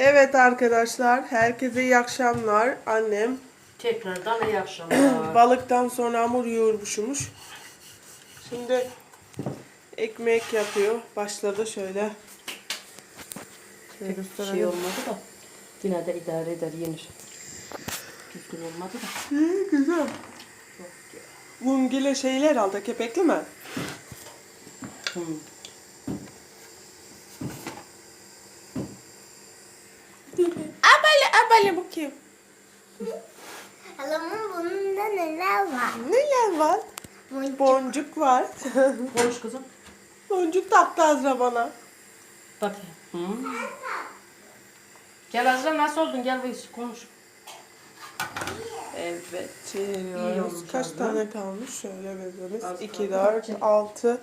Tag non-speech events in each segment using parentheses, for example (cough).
Evet arkadaşlar, herkese iyi akşamlar. Annem Tekrardan iyi akşamlar. (clears throat) balıktan sonra hamur yoğurmuşmuş. Şimdi ekmek yapıyor. Başladı şöyle. Şöyle şey gösterelim. olmadı da yine de idare eder yenir. Düzgün olmadı da. İyi, güzel. Yok ya. Mungile şeyler aldı, kepekli mi? Hmm. Abale abale bu kim? Halamın bununda neler var? Neler var? Boncuk. Boncuk var. Konuş kızım. Boncuk taktı Azra bana. Bak. Hmm. Gel Azra nasıl oldun? Gel bir konuş. Evet, çeviriyoruz. olmuş Kaç Azra. tane kalmış? Şöyle. Az 2, kaldı. 4, 6.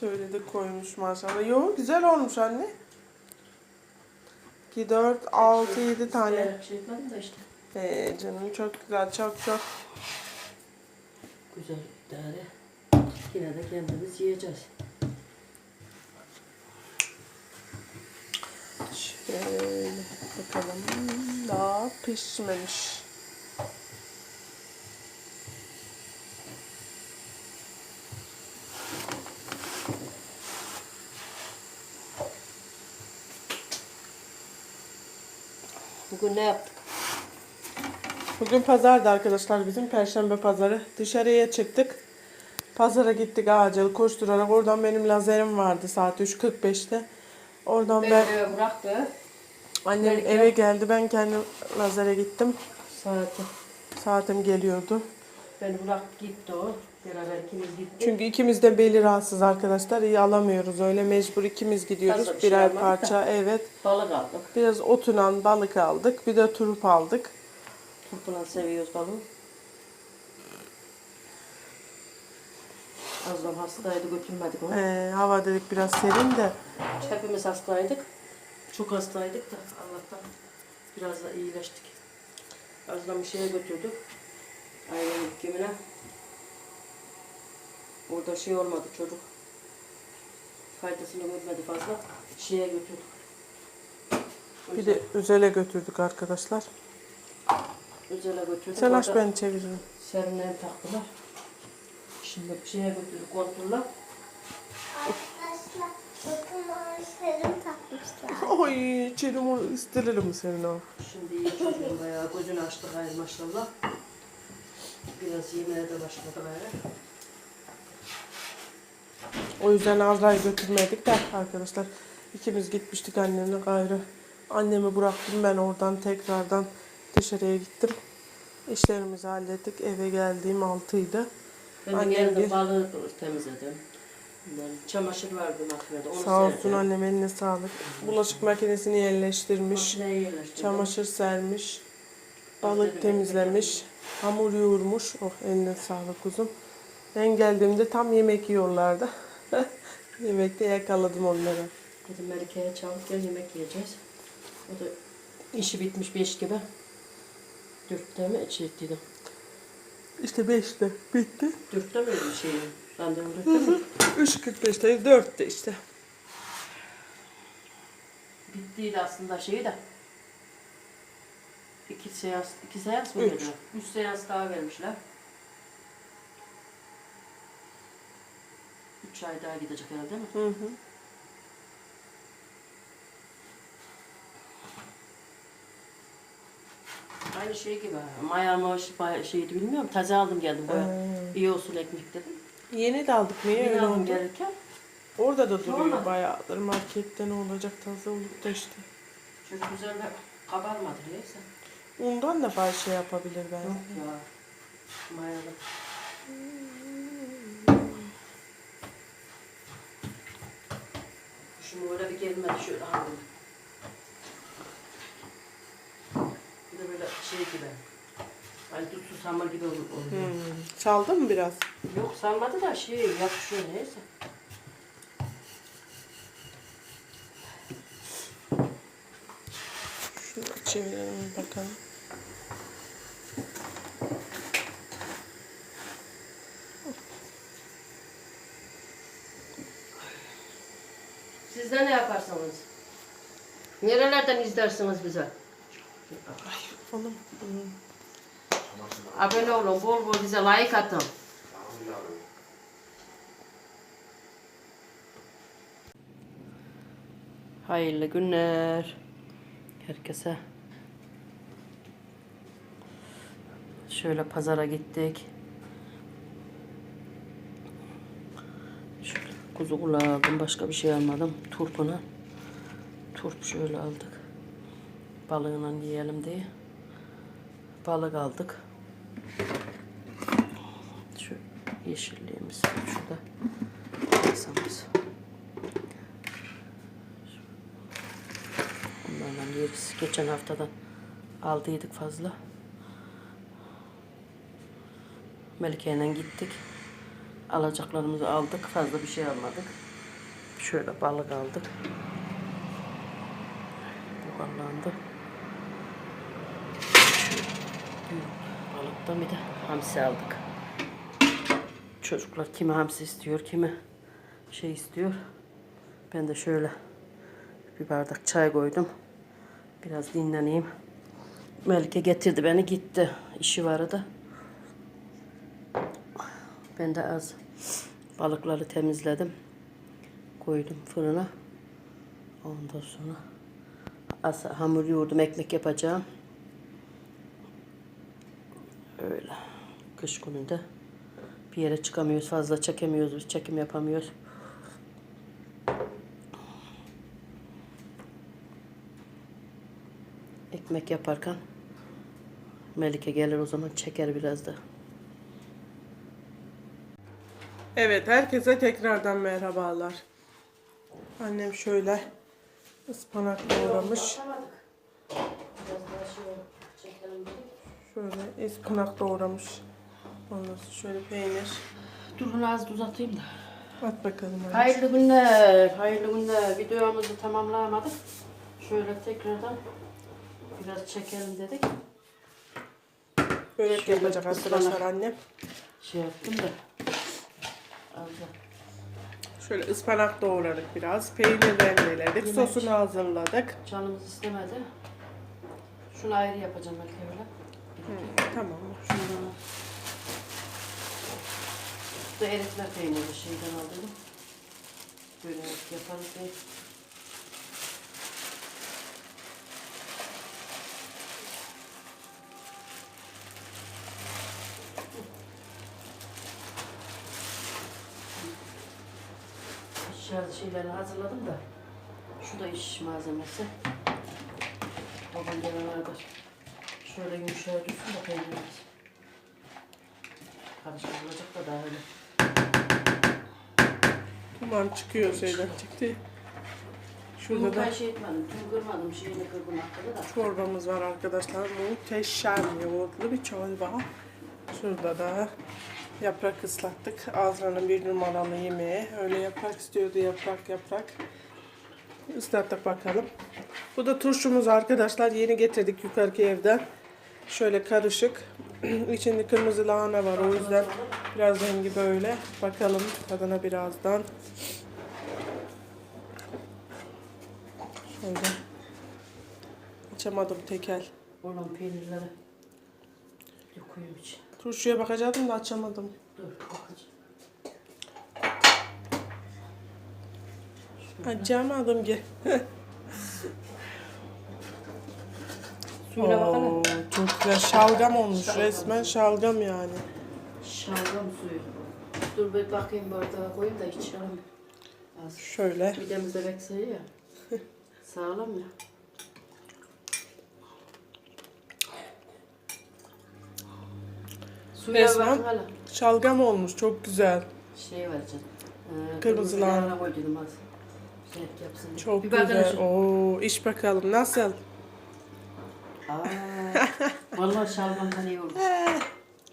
Şöyle de koymuş maşallah. Yo güzel olmuş anne. 2, 4, 6, 7 tane. Şey de işte. Ee, canım çok güzel, çok çok. Güzel idare. Yine de kendimiz yiyeceğiz. Şöyle bakalım. Daha pişmemiş. Bugün ne yaptık? Bugün pazardı arkadaşlar bizim perşembe pazarı. Dışarıya çıktık. Pazara gittik acil koşturarak. Oradan benim lazerim vardı saat 3.45'te. Oradan ben, Ben eve bıraktı. annem Belki- eve geldi. Ben kendim lazere gittim. Saati. Saatim geliyordu. Beni bıraktı gitti o. Beraber ikimiz gittik. Çünkü ikimiz de beli rahatsız arkadaşlar. İyi alamıyoruz öyle. Mecbur ikimiz gidiyoruz. Bir şey Birer da. parça evet. Balık aldık. Biraz otunan balık aldık. Bir de turp aldık. Turpuna seviyoruz balığı. Azam hastaydı götürmedik onu. Ee, hava dedik biraz serin de. Hepimiz hastaydık. Çok hastaydık da Allah'tan biraz da iyileştik. Azam bir şeye götürdük. Ailenin kimine. Orada şey olmadı çocuk. Faydasını görmedi fazla. Şeye götürdük. Bir de üzele götürdük arkadaşlar. Özel'e götürdük. Sen aç ben çeviririm. Serinler taktılar. Şimdi bir şeye götürdük kontrolla. Arkadaşlar bakın bana serum takmışlar. (laughs) Oy senin o. Şimdi iyi çocuğum bayağı gözünü açtı hayır maşallah. Biraz yemeğe de başladı gayrı. O yüzden Azra'yı götürmedik de arkadaşlar. ikimiz gitmiştik annemle gayrı. Annemi bıraktım ben oradan tekrardan dışarıya gittim. İşlerimizi hallettik. Eve geldiğim altıydı. Ben de Annem geldim bir- balığı temizledim. Yani çamaşır vardı makinede onu Sağ olsun serdim. annem eline sağlık. Bulaşık makinesini yerleştirmiş. Makineye yerleştirdim. Çamaşır sermiş. Balık temizlemiş. Hamur yoğurmuş. Oh eline sağlık kuzum. Ben geldiğimde tam yemek yiyorlardı. (laughs) Yemekte yakaladım onları. Dedim Melike'ye çabuk gel yemek yiyeceğiz. O da işi bitmiş beş gibi. Dörtte mi şey ettiydim. İşte beşte bitti. Dörtte mi bir şey? Randevu dörtte mi? 3.45'te 4'te işte. Bittiydi aslında şeyi de. İki seans, iki seans mı Üç. verdiler? Üç seans daha vermişler. Üç ay daha gidecek herhalde değil mi? Hı hı. Aynı şey gibi. Maya mı şey- şeydi bilmiyorum. Taze aldım geldim buraya. Ee. İyi olsun ekmek dedim. Yeni de aldık niye Yeni öyle aldım oldu? gelirken. Orada da duruyor Normal. bayağıdır markette ne olacak taze olup da işte. Çok güzel de kabarmadı neyse. Undan da bazı şey yapabilir. Yok ya. Mayalı. Şimdi öyle bir gelmedi şöyle aldım. Bir de böyle şey gibi. Hani tutsuz hamur gibi ol- oluyor. Hmm. Çaldın mı biraz? Yok sarmadı da şey yapışıyor neyse. Şunu çevirelim bakalım. Sizde ne yaptınız? yaparsınız? Nerelerden izlersiniz bize? Oğlum. Hı. Abone olun, bol bol bize like atın. Hayırlı günler herkese. Şöyle pazara gittik. Şöyle kuzu kulağı aldım. Başka bir şey almadım. Turpuna. Turp şöyle aldık. Balığıyla yiyelim diye. Balık aldık. Şu yeşilliğimiz şurada. Masamız. Bunlardan yeriz. Geçen haftadan aldıydık fazla. Melike'yle gittik. Alacaklarımızı aldık. Fazla bir şey almadık. Şöyle balık aldık. Yuvarlandı. Balıktan bir de hamsi aldık. Çocuklar kimi hamsi istiyor, kimi şey istiyor. Ben de şöyle bir bardak çay koydum. Biraz dinleneyim. Melike getirdi beni gitti. İşi vardı. Ben de az balıkları temizledim. Koydum fırına. Ondan sonra az hamur yoğurdum, ekmek yapacağım. Öyle. Kış gününde bir yere çıkamıyoruz, fazla çekemiyoruz, biz çekim yapamıyoruz. Ekmek yaparken Melike gelir o zaman çeker biraz da. Evet herkese tekrardan merhabalar. Annem şöyle ıspanak doğramış. Biraz daha şey çekelim Şöyle ıspanak doğramış. Ondan sonra şöyle peynir. Durun az tuz atayım da. At bakalım anne. Hayırlı günler, hayırlı günler. Videomuzu tamamlayamadık. Şöyle tekrardan biraz çekelim dedik. Börek Şöyle yapacak arkadaşlar annem. Şey yaptım da. Az da. Şöyle ıspanak doğradık biraz. Peynir rendeledik. Yemek. Sosunu hazırladık. Canımız istemedi. Şunu ayrı yapacağım belki öyle. Tamam. Şundan. Bu da eritme peyniri şeyden aldım. Böyle yaparız diye. İş şeylerini hazırladım da. Şu da iş malzemesi. Babam gelene kadar. Şöyle yumuşaya düşsün de peynirimiz. Karıştırılacak da daha öyle. Duman çıkıyor şeyden çıktı. Şurada da şey etmedim, kırmadım, şeyini kırdım hakkında da. çorbamız var arkadaşlar. Muhteşem yoğurtlu bir çorba. Şurada da yaprak ıslattık. Azra'nın bir numaralı yemeği. Öyle yaprak istiyordu yaprak yaprak. Islattık bakalım. Bu da turşumuz arkadaşlar. Yeni getirdik yukarıki evden. Şöyle karışık. (clears throat) İçinde kırmızı lahana var. O yüzden biraz rengi böyle. Bakalım tadına birazdan. Şöyle. Açamadım tekel. Olan peynirleri döküyorum için. Turşuya bakacaktım da açamadım. Dur, bakacağım. Açamadım ki. (laughs) Suyuna bakalım. Çok güzel şalgam olmuş resmen şalgam yani. Şalgam suyu. Dur bir bakayım bardağa koyayım da içelim. Az. Şöyle. Midemizde bekseye ya. (laughs) Sağlam ya. Resmen. Şalgam olmuş çok güzel. Şey vereceğim. Ee, Kırmızı lahana. lahana koydum az. Yapsın diye. Çok bir güzel. Oo, iç bakalım nasıl? Aa, vallahi şalgamdan iyi olmuş.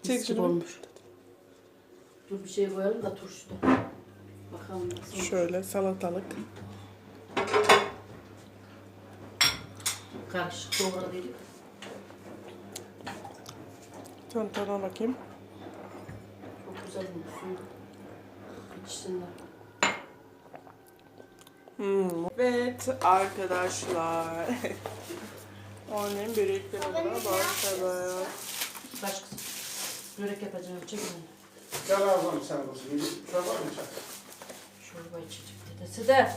Çek Mis gibi şunu. olmuş. Dur bir şey koyalım da turşuda. Bakalım nasıl. Şöyle salatalık. Karışık doğradıydık. Sen tadına bakayım. Çok güzel olmuş. İçsinler. Hmm. Evet arkadaşlar. (laughs) Annem börekleri buna başladı. Baş kızım. Börek yapacağım. Çekin. Gel ablam sen kızım. Çorba mı içer? Çorba içecek dedesi de.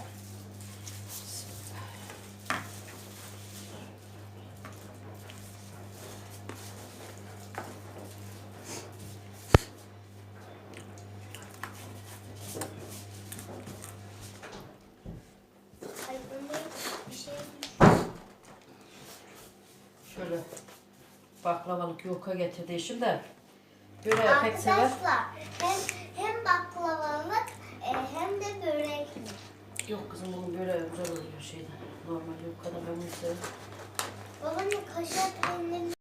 Ay bunda bir şey Şöyle baklavalık yoka getirdi eşim de. Böreği pek sever. Arkadaşlar hem, hem baklavalık e, hem de börek. Yok kızım bunun böreği güzel oluyor şeyden. Normal yok kadar ben bunu severim. Babamın kaşar peyniri